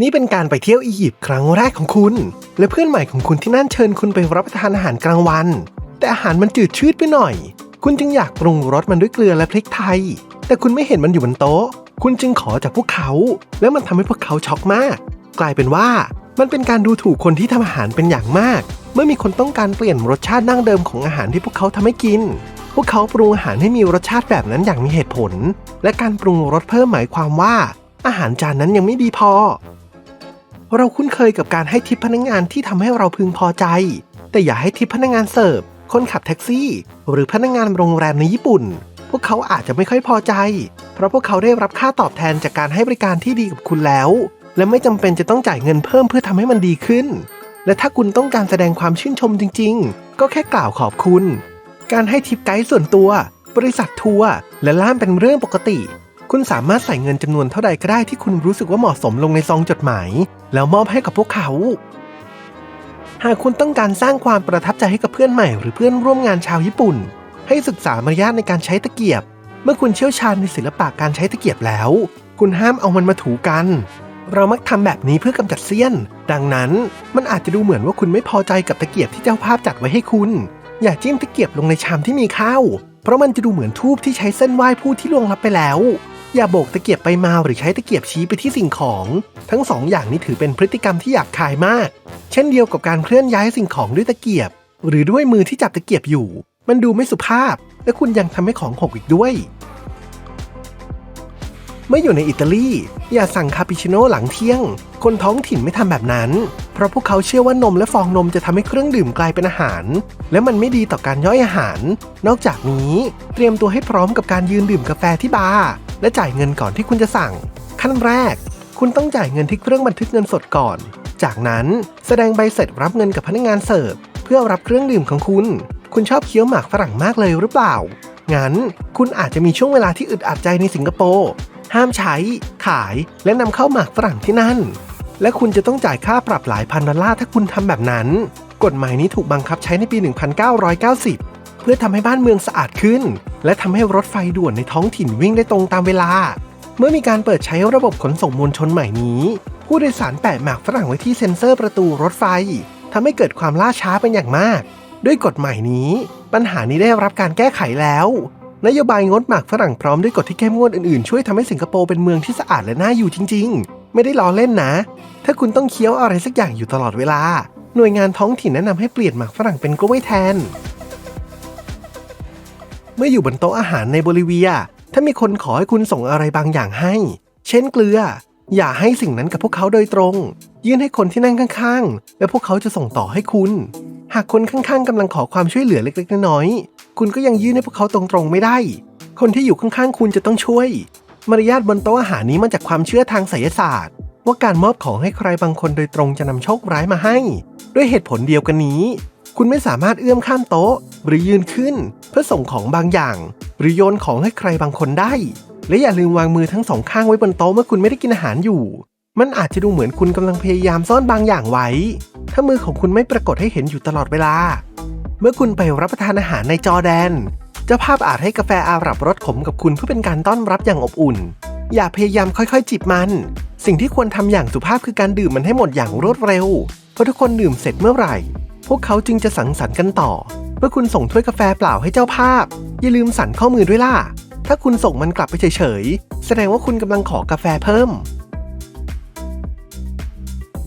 นี่เป็นการไปเที่ยวอียิปต์ครั้งแรกของคุณ และเพื่อนใหม่ของคุณที่นั่นเชิญคุณไปรับประทานอาหารกลางวัน แต่อาหารมันจืดชืดไปหน่อย คุณจึงอยากปรุงรสมันด้วยเกลือและพริกไทย แต่คุณไม่เห็นมันอยู่บนโต๊ะ คุณจึงขอจากพวกเขา แล้วมันทำให้พวกเขาช็อกมาก กลายเป็นว่ามันเป็นการดูถูกคนที่ทำอาหารเป็นอย่างมาก เมื่อมีคนต้องการเปลี่ยนรสชาติดั้งเดิมของอาหารที่พวกเขาทำให้กิน พวกเขาปรุงอาหารให้มีรสชาติแบบนั้นอย่างมีเหตุผล และการปรุงรสเพิ่มหมายความว่า อาหารจานนั้นยังไม่ดีพอ เราคุ้นเคยกับการให้ทิปพนักงานที่ทำให้เราพึงพอใจ แต่อย่าให้ทิปพนักงานเสิร์ฟ คนขับแท็กซี่ หรือพนักงานโรงแรมในญี่ปุ่น พวกเขาอาจจะไม่ค่อยพอใจ เพราะพวกเขาได้รับค่าตอบแทนจากการให้บริการที่ดีกับคุณแล้ว และไม่จำเป็นจะต้องจ่ายเงินเพิ่มเพื่อทำให้มันดีขึ้น และถ้าคุณต้องการแสดงความชื่นชมจริง ๆ ก็แค่กล่าวขอบคุณ การให้ทิปไกด์ส่วนตัว บริษัททัวร์และล่ามเป็นเรื่องปกติ คุณสามารถใส่เงินจำนวนเท่าใดก็ได้ที่คุณรู้สึกว่าเหมาะสมลงในซองจดหมาย แล้วมอบให้กับพวกเขา หากคุณต้องการสร้างความประทับใจให้กับเพื่อนใหม่หรือเพื่อนร่วมงานชาวญี่ปุ่น ให้ศึกษามารยาทในการใช้ตะเกียบ เมื่อคุณเชี่ยวชาญในศิลปะการใช้ตะเกียบแล้ว คุณห้ามเอามันมาถูกัน เรามักทำแบบนี้เพื่อกำจัดเสี้ยน ดังนั้นมันอาจจะดูเหมือนว่าคุณไม่พอใจกับตะเกียบที่เจ้าภาพจัดไว้ให้คุณ อย่าจิ้มตะเกียบลงในชามที่มีข้าวเพราะมันจะดูเหมือนทูบที่ใช้เส้นไหว้ผู้ที่ล่วงลับไปแล้ว อย่าโบกตะเกียบไปมาหรือใช้ตะเกียบชี้ไปที่สิ่งของ ทั้งสองอย่างนี้ถือเป็นพฤติกรรมที่หยาบคายมาก เช่นเดียวกับการเคลื่อนย้ายสิ่งของด้วยตะเกียบ หรือด้วยมือที่จับตะเกียบอยู่ มันดูไม่สุภาพ และคุณยังทำให้ของหกอีกด้วย เมื่ออยู่ในอิตาลี อย่าสั่งคาปิชิโน่หลังเที่ยง คนท้องถิ่นไม่ทำแบบนั้น เพราะพวกเขาเชื่อว่านมและฟองนมจะทำให้เครื่องดื่มกลายเป็นอาหาร และมันไม่ดีต่อการย่อยอาหาร นอกจากนี้ เตรียมตัวให้พร้อมกับการยืนดื่มกาแฟที่บาร์ และจ่ายเงินก่อนที่คุณจะสั่ง ขั้นแรก คุณต้องจ่ายเงินที่เครื่องบันทึกเงินสดก่อน จากนั้นแสดงใบเสร็จรับเงินกับพนักงานเสิร์ฟเพื่อรับเครื่องดื่มของคุณ คุณชอบเคี้ยวหมากฝรั่งมากเลยหรือเปล่า งั้นคุณอาจจะมีช่วงเวลาที่อึดอัดใจในสิงคโปร์ห้ามใช้ ขายและนำเข้าหมากฝรั่งที่นั่น และคุณจะต้องจ่ายค่าปรับหลายพันดอลลาร์ถ้าคุณทำแบบนั้น กฎหมายนี้ถูกบังคับใช้ในปี 1990 เพื่อทำให้บ้านเมืองสะอาดขึ้น และทำให้รถไฟด่วนในท้องถิ่นวิ่งได้ตรงตามเวลา เมื่อมีการเปิดใช้ระบบขนส่งมวลชนใหม่นี้ ผู้โดยสารแปะหมากฝรั่งไว้ที่เซ็นเซอร์ประตูรถไฟทำให้เกิดความล่าช้าเป็นอย่างมาก ด้วยกฎใหมายนี้ ปัญหานี้ได้รับการแก้ไขแล้ว นโยบายงดหมากฝรั่งพร้อมด้วยกฎที่เข้มงวดอื่นๆ ช่วยทำให้สิงคโปร์เป็นเมืองที่สะอาดและน่าอยู่จริง ๆ ไม่ได้ล้อเล่นนะ ถ้าคุณต้องเคี้ยวอะไรสักอย่างอยู่ตลอดเวลา หน่วยงานท้องถิ่นแนะนำให้เปลี่ยนหมากฝรั่งเป็นกล้วยแทน มื่ออยู่บนโต๊ะอาหารในโบลิเวีย ถ้ามีคนขอให้คุณส่งอะไรบางอย่างให้ เช่นเกลือ อย่าให้สิ่งนั้นกับพวกเขาโดยตรง ยื่นให้คนที่นั่งข้างๆ และพวกเขาจะส่งต่อให้คุณ หากคนข้างๆกำลังขอความช่วยเหลือเล็กๆน้อยๆคุณก็ยังยื่นให้พวกเขาตรงๆไม่ได้ คนที่อยู่ข้างๆคุณจะต้องช่วย มารยาทบนโต๊ะอาหารนี้มาจากความเชื่อทางไสยศาสตร์ ว่าการมอบของให้ใครบางคนโดยตรงจะนำโชคร้ายมาให้ ด้วยเหตุผลเดียวกันนี้ คุณไม่สามารถเอื้อมข้ามโต๊ะ หรือยืนขึ้น เพื่อส่งของบางอย่าง หรือโยนของให้ใครบางคนได้ และอย่าลืมวางมือทั้งสองข้างไว้บนโต๊ะเมื่อคุณไม่ได้กินอาหารอยู่ มันอาจจะดูเหมือนคุณกำลังพยายามซ่อนบางอย่างไว้ ถ้ามือของคุณไม่ปรากฏให้เห็นอยู่ตลอดเวลา เมื่อคุณไปรับประทานอาหารในจอแดน เจ้าภาพอาจให้กาแฟอาหรับรสขมกับคุณเพื่อเป็นการต้อนรับอย่างอบอุ่น อย่าพยายามค่อยๆ จิบมัน สิ่งที่ควรทำอย่างสุภาพคือการดื่มมันให้หมดอย่างรวดเร็ว เพราะทุกคนดื่มเสร็จเมื่อไหร่ พวกเขาจึงจะสังสรรค์กันต่อ เมื่อคุณส่งถ้วยกาแฟเปล่าให้เจ้าภาพ อย่าลืมสั่นข้อมือด้วยล่ะ ถ้าคุณส่งมันกลับไปเฉยๆ แสดงว่าคุณกำลังขอกาแฟเพิ่ม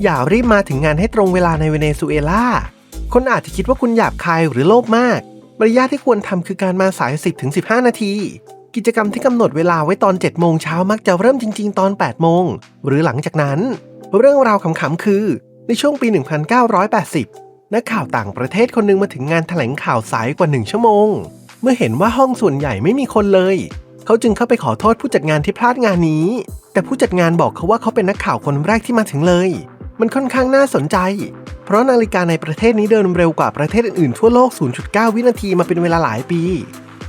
อย่ารีบมาถึงงานให้ตรงเวลาในเวเนซุเอลา คนอาจจะคิดว่าคุณหยาบคายหรือโลภมากมารยาทที่ควรทำคือการมาสาย 10-15 นาที กิจกรรมที่กำหนดเวลาไว้ตอน 7 โมงเช้ามักจะเริ่มจริง ๆ ตอน 8 โมง หรือหลังจากนั้น เรื่องราวขำๆคือ ในช่วงปี 1980 นักข่าวต่างประเทศคนหนึงมาถึงงานแถลงข่าวสายกว่า1ชั่วโมง เมื่อเห็นว่าห้องส่วนใหญ่ไม่มีคนเลย เขาจึงเข้าไปขอโทษผู้จัดงานที่พลาดงานนี้ แต่ผู้จัดงานบอกเขาว่าเขาเป็นนักข่าวคนแรกที่มาถึงเลย มันค่อนข้างน่าสนใจ เพราะนาฬิกาในประเทศนี้เดินเร็วกว่าประเทศอื่นๆทั่วโลก 0.9 วินาทีมาเป็นเวลาหลายปี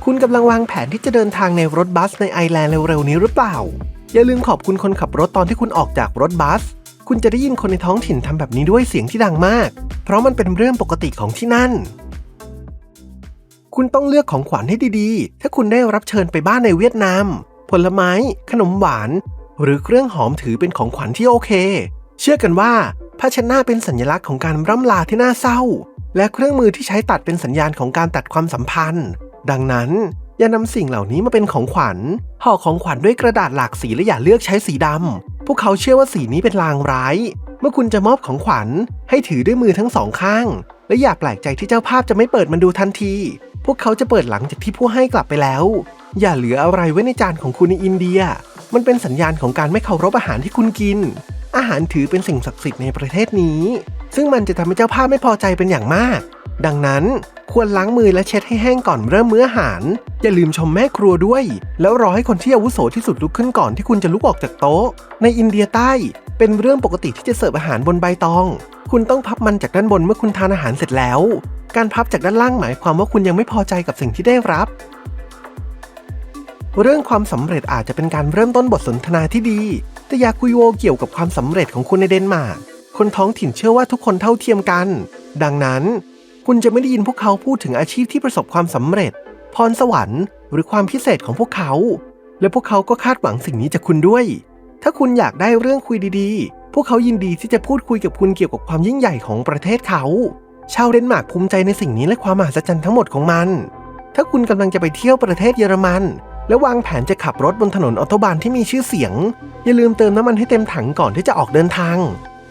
คุณกำลังวางแผนที่จะเดินทางในรถบัสในไอร์แลนด์เร็วๆนี้หรือเปล่า อย่าลืมขอบคุณคนขับรถตอนที่คุณออกจากรถบัส คุณจะได้ยินคนในท้องถิ่นทำแบบนี้ด้วยเสียงที่ดังมาก เพราะมันเป็นเรื่องปกติของที่นั่น คุณต้องเลือกของขวัญให้ดีๆ ถ้าคุณได้รับเชิญไปบ้านในเวียดนาม ผลไม้ ขนมหวาน หรือเครื่องหอมถือเป็นของขวัญที่โอเค เชื่อกันว่าผ้าเช็ดหน้าเป็นสัญลักษณ์ของการร่ำลาที่น่าเศร้า และเครื่องมือที่ใช้ตัดเป็นสัญญาณของการตัดความสัมพันธ์ ดังนั้นอย่านำสิ่งเหล่านี้มาเป็นของขวัญห่อของขวัญด้วยกระดาษหลากสีและอย่าเลือกใช้สีดำ พวกเขาเชื่อว่าสีนี้เป็นลางร้าย เมื่อคุณจะมอบของขวัญ ให้ถือด้วยมือทั้งสองข้าง และอย่าแปลกใจที่เจ้าภาพจะไม่เปิดมันดูทันที พวกเขาจะเปิดหลังจากที่ผู้ให้กลับไปแล้ว อย่าเหลืออะไรไว้ในจานของคุณในอินเดีย มันเป็นสัญญาณของการไม่เคารพอาหารที่คุณกิน อาหารถือเป็นสิ่งศักดิ์สิทธิ์ในประเทศนี้ ซึ่งมันจะทำให้เจ้าภาพไม่พอใจเป็นอย่างมาก ดังนั้น ควรล้างมือและเช็ดให้แห้งก่อนเริ่มมื้ออาหาร อย่าลืมชมแม่ครัวด้วย แล้วรอให้คนที่อาวุโสที่สุดลุกขึ้นก่อนที่คุณจะลุกออกจากโต๊ะ ในอินเดียใต้ เป็นเรื่องปกติที่จะเสิร์ฟอาหารบนใบตอง คุณต้องพับมันจากด้านบนเมื่อคุณทานอาหารเสร็จแล้ว การพับจากด้านล่างหมายความว่าคุณยังไม่พอใจกับสิ่งที่ได้รับ เรื่องความสำเร็จอาจจะเป็นการเริ่มต้นบทสนทนาที่ดี แต่อย่าคุยโวเกี่ยวกับความสำเร็จของคุณในเดนมาร์กคนท้องถิ่นเชื่อว่าทุกคนเท่าเทียมกัน ดังนั้น คุณจะไม่ได้ยินพวกเขาพูดถึงอาชีพที่ประสบความสำเร็จ พรสวรรค์ หรือความพิเศษของพวกเขา และพวกเขาก็คาดหวังสิ่งนี้จากคุณด้วย ถ้าคุณอยากได้เรื่องคุยดีๆ พวกเขายินดีที่จะพูดคุยกับคุณเกี่ยวกับความยิ่งใหญ่ของประเทศเขา ชาวเดนมาร์กภูมิใจในสิ่งนี้และความมหัศจรรย์ทั้งหมดของมัน ถ้าคุณกำลังจะไปเที่ยวประเทศเยอรมัน และวางแผนจะขับรถบนถนนออโตบานที่มีชื่อเสียง อย่าลืมเติมน้ำมันให้เต็มถังก่อนที่จะออกเดินทาง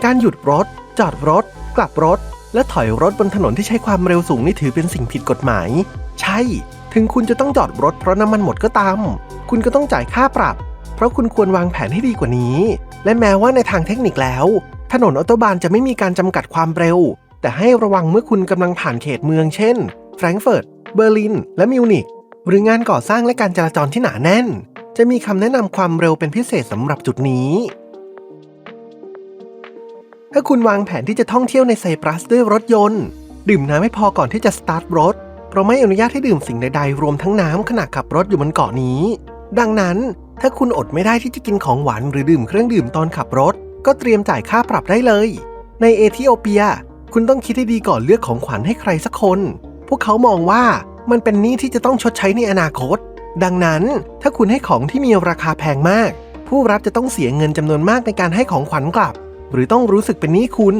การหยุดรถ จอดรถ กลับรถ และถอยรถบนถนนที่ใช้ความเร็วสูงนี่ถือเป็นสิ่งผิดกฎหมาย ใช่ ถึงคุณจะต้องจอดรถเพราะน้ำมันหมดก็ตาม คุณก็ต้องจ่ายค่าปรับ เพราะคุณควรวางแผนให้ดีกว่านี้ และแม้ว่าในทางเทคนิคแล้ว ถนนออโตบานจะไม่มีการจำกัดความเร็ว แต่ให้ระวังเมื่อคุณกำลังผ่านเขตเมืองเช่น แฟรงก์เฟิร์ต เบอร์ลิน และมิวนิกหรืองานก่อสร้างและการจราจรที่หนาแน่น จะมีคำแนะนำความเร็วเป็นพิเศษสำหรับจุดนี้ ถ้าคุณวางแผนที่จะท่องเที่ยวในไซปรัสด้วยรถยนต์ ดื่มน้ำให้พอก่อนที่จะสตาร์ทรถ เพราะไม่อนุญาตให้ดื่มสิ่งใดๆ รวมทั้งน้ำขณะขับรถอยู่บนเกาะนี้ ดังนั้น ถ้าคุณอดไม่ได้ที่จะกินของหวานหรือดื่มเครื่องดื่มตอนขับรถ ก็เตรียมจ่ายค่าปรับได้เลย ในเอธิโอเปีย คุณต้องคิดให้ดีก่อนเลือกของขวัญให้ใครสักคน พวกเขามองว่ามันเป็นหนี้ที่จะต้องชดใช้ในอนาคต ดังนั้น ถ้าคุณให้ของที่มีราคาแพงมาก ผู้รับจะต้องเสียเงินจำนวนมากในการให้ของขวัญกลับ หรือต้องรู้สึกเป็นหนี้คุณ